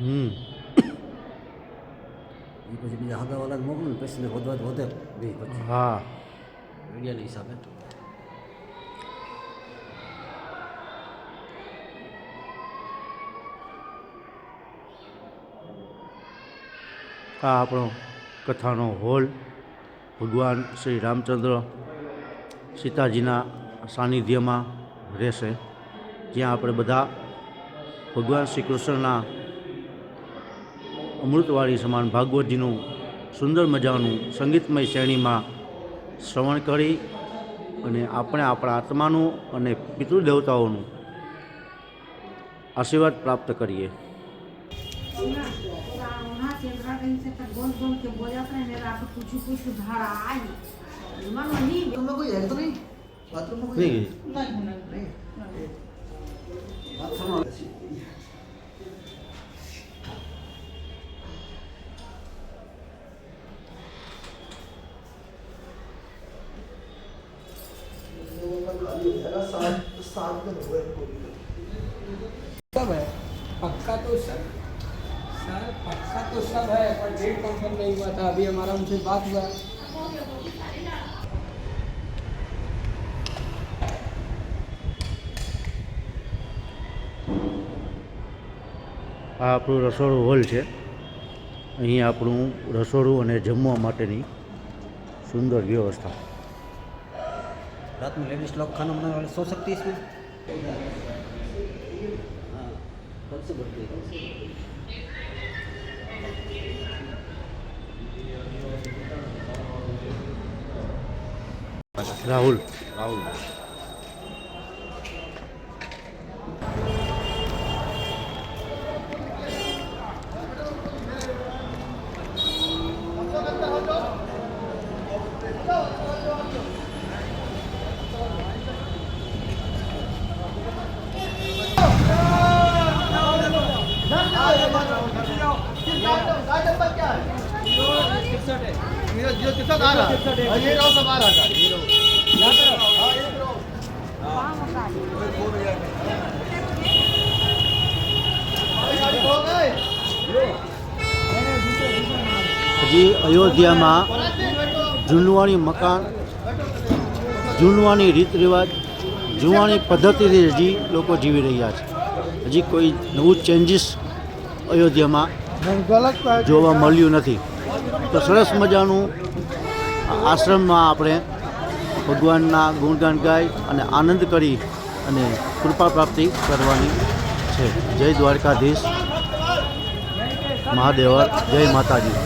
હમ. એ પછી બીજા હગાવાલાને મોકલું ને પછી વધવા વધે બે પછી. હા. મીડિયાના હિસાબે. આ આપણો કથાનો હોલ. ભગવાન શ્રી રામચંદ્ર સીતાજીના સાનિધ્યમાં રહેશે. જ્યાં આપણે બધા ભગવાન શ્રી કૃષ્ણના અમૃતવાળી સમાન ભાગવતજીનું સુંદર મજાનું સંગીતમય શ્રેણીમાં શ્રવણ કરી અને આપણે આપણા આત્માનું અને પિતૃદેવતાઓનું આશીર્વાદ પ્રાપ્ત કરીએ. वहाँ બાથરૂમમાં કોઈ નહીં નહીં બાથરૂમમાં सब है पक्का तो सब सर पक्का तो सब है पर डेट कंफर्म नहीं हुआ था अभी हमारा उनसे बात हुआ આ આપણું રસોડું હોલ છે અહીં આપણું રસોડું અને જમવા માટેની સુંદર વ્યવસ્થા રાતનું લેડીઝ લોક ખાનું બનાવવા વાળી સૌશક્તિ ઈસવી રાહુલ. રાહુલ. Let's go. बनाने वाले सो सकती है इसमें हाँ कब से बढ़ती है રાહુલ राहुल હજી અયોધ્યામાં જૂનવાણી મકાન જૂનવાની રીત રિવાજ જૂનવાણી પદ્ધતિથી હજી લોકો જીવી રહ્યા છે હજી કોઈ નવું ચેન્જીસ અયોધ્યામાં જોવા મળ્યું નથી. તો સરસ મજાનું આશ્રમમાં આપણે ભગવાનના ગુણગાન ગાઈ અને આનંદ કરી અને કૃપા પ્રાપ્તિ કરવાની છે. જય દ્વારકાધીશ. મહાદેવ, જય માતાજી.